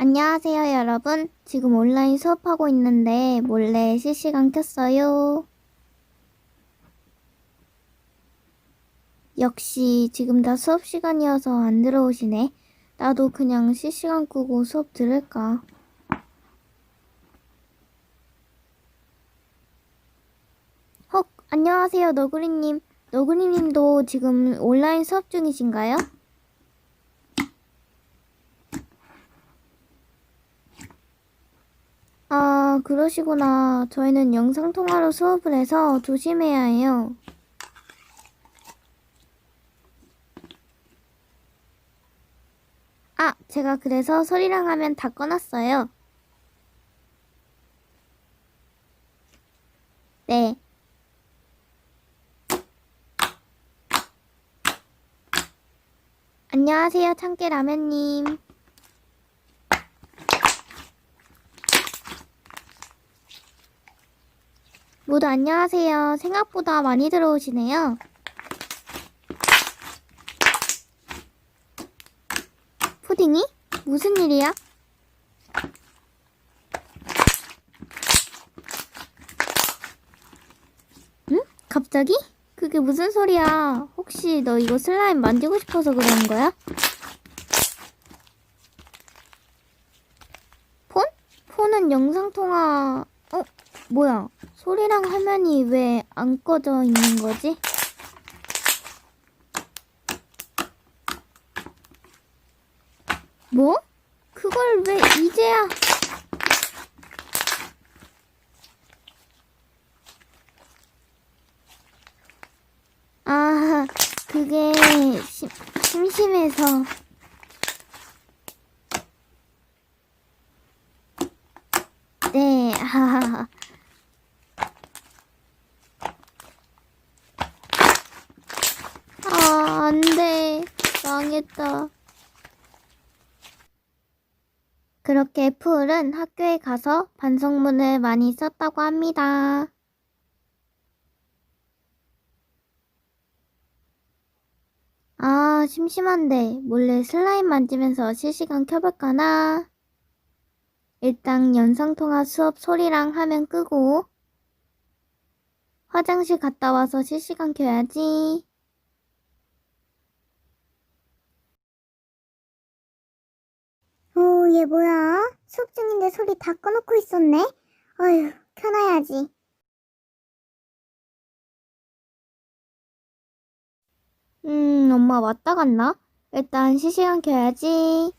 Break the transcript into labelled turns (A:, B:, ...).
A: 안녕하세요, 여러분. 지금 온라인 수업하고 있는데 몰래 실시간 켰어요. 역시 지금 다 수업 시간이어서 안 들어오시네. 나도 그냥 실시간 끄고 수업 들을까. 헉, 안녕하세요, 너구리님. 너구리님도 지금 온라인 수업 중이신가요? 아, 그러시구나. 저희는 영상통화로 수업을 해서 조심해야 해요. 아, 제가 그래서 소리랑 하면 다 꺼놨어요. 네. 안녕하세요, 참깨 라면님. 모두 안녕하세요. 생각보다 많이 들어오시네요. 푸딩이? 무슨 일이야? 응? 갑자기? 그게 무슨 소리야? 혹시 너 이거 슬라임 만지고 싶어서 그러는 거야? 폰? 폰은 영상통화... 어? 뭐야? 소리랑 화면이 왜 안 꺼져 있는 거지? 뭐? 그걸 왜 이제야? 아, 그게 심, 심심해서. 네, 하하하. 아, 안 돼. 망했다. 그렇게 풀은 학교에 가서 반성문을 많이 썼다고 합니다. 아, 심심한데 몰래 슬라임 만지면서 실시간 켜볼까나? 일단 영상통화 수업 소리랑 화면 끄고 화장실 갔다 와서 실시간 켜야지. 오, 얘 뭐야? 수업 중인데 소리 다 꺼놓고 있었네? 어휴, 켜놔야지. 음, 엄마 왔다 갔나? 일단 실시간 켜야지.